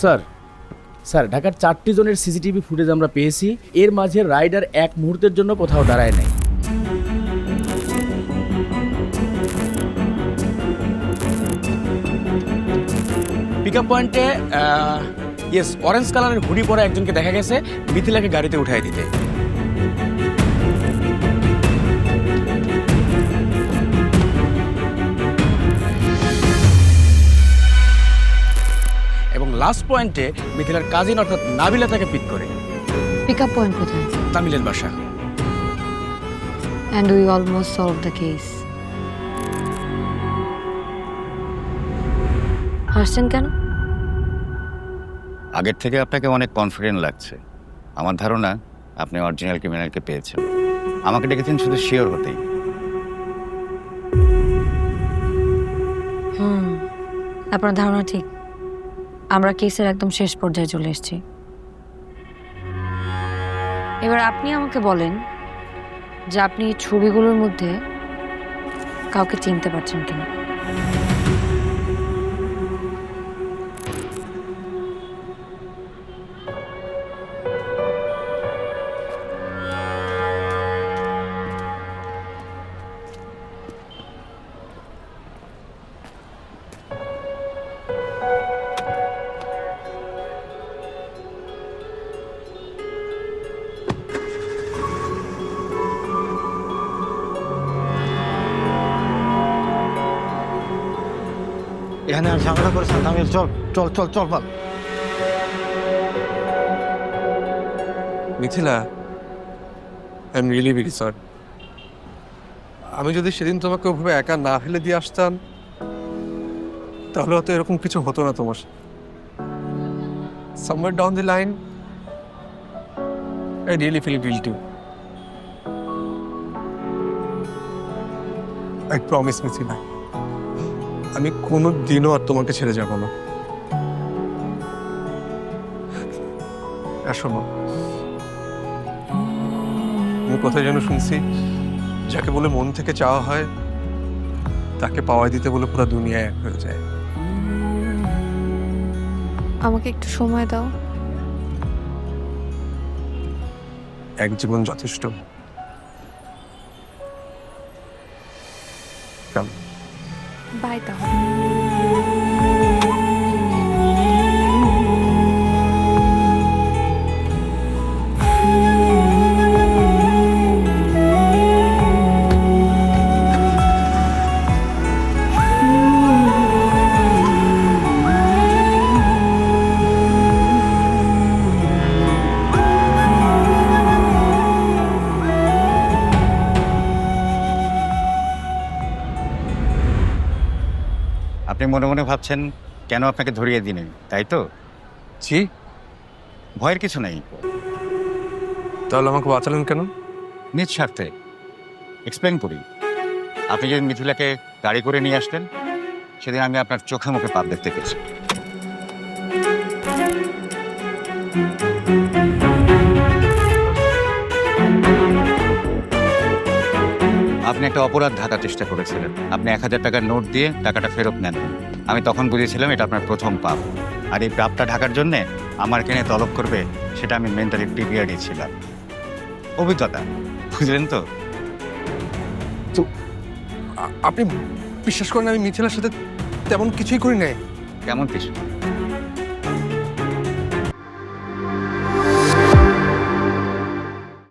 Sir sir, ঢাকার চারটি জনের সিসিটিভি ফুটেজ আমরা পেয়েছি। এর মাঝে রাইডার এক মুহূর্তের জন্য কোথাও দাঁড়ায় নাই। পিক আপ পয়েন্টে ইয়েস অরেঞ্জ কালারের হুডি পরা একজনকে দেখা গেছে, মিথিলাকে গাড়িতে উঠাই দিতে। লাস্ট পয়েন্টে মিথিলার কাজিন অর্থাৎ নাবিলা তাকে পিক করে। পিক আপ পয়েন্ট কোথায়? তামিলের বাসা and we almost solve the case হাসছেন কেন? আগের থেকে আপনাকে অনেক কনফিডেন্ট লাগছে। আমার ধারণা আপনি অরিজিনাল ক্রিমিনালকে পেয়েছেন। আমাকে ডেকেছেন শুধু শিওর হতেই। হুম আপনার ধারণা ঠিক। আমরা কেসের একদম শেষ পর্যায়ে চলে এসেছি। এবার আপনি আমাকে বলেন যে আপনি ছবিগুলোর মধ্যে কাউকে চিনতে পারছেন কিনা। এখানে আর ঝামেলা করেছেন তামিল চল চল চল চল বল Mithila I am really very sorry আমি যদি সেদিন তোমাকে ওভাবে একা না ফেলে দিয়ে আসতাম, তাহলে হয়তো এরকম কিছু হতো না তোমার somewhere down the line I really feel guilty I promise Mithila. আমি কোনো দিনও আর তোমাকে ছেড়ে যাব না। আর শোনো আমি কোথায় যেন শুনছি যাকে বলে মন থেকে চাওয়া হয় তাকে পাওয়া দিতে বলে পুরো দুনিয়া এক হয়ে যায়। আমাকে একটু সময় দাও। এক জীবন যথেষ্ট। বাই তাহলে আপনি মনে মনে ভাবছেন কেন আপনাকে ধরিয়ে দিলেন তাই তো? জি ভয়ের কিছু নেই। তাহলে আমাকে বাঁচালেন কেন? নিজ স্বার্থে এক্সপ্লেন করি। আপনি যদি মিথিলাকে গাড়ি করে নিয়ে আসতেন সেদিন আমি আপনার চোখে মুখে পাপ দেখতে পেয়েছি। আপনি একটা অপরাধ ঢাকার চেষ্টা করেছিলেন। আপনি এক হাজার টাকার নোট দিয়ে টাকাটা ফেরত নেন। আমি তখন বুঝেছিলাম এটা আপনার প্রথম পাপ। আর এই পাপটা ঢাকার জন্যে আমার কেনে তলব করবে সেটা আমি মেন্টালি প্রিপেয়ার ছিলাম। অভিজ্ঞতা বুঝলেন তো? আ- আপনি বিশ্বাস করেন আমি মিথিলার সাথে তেমন কিছুই করি নাই? কেমন কিছু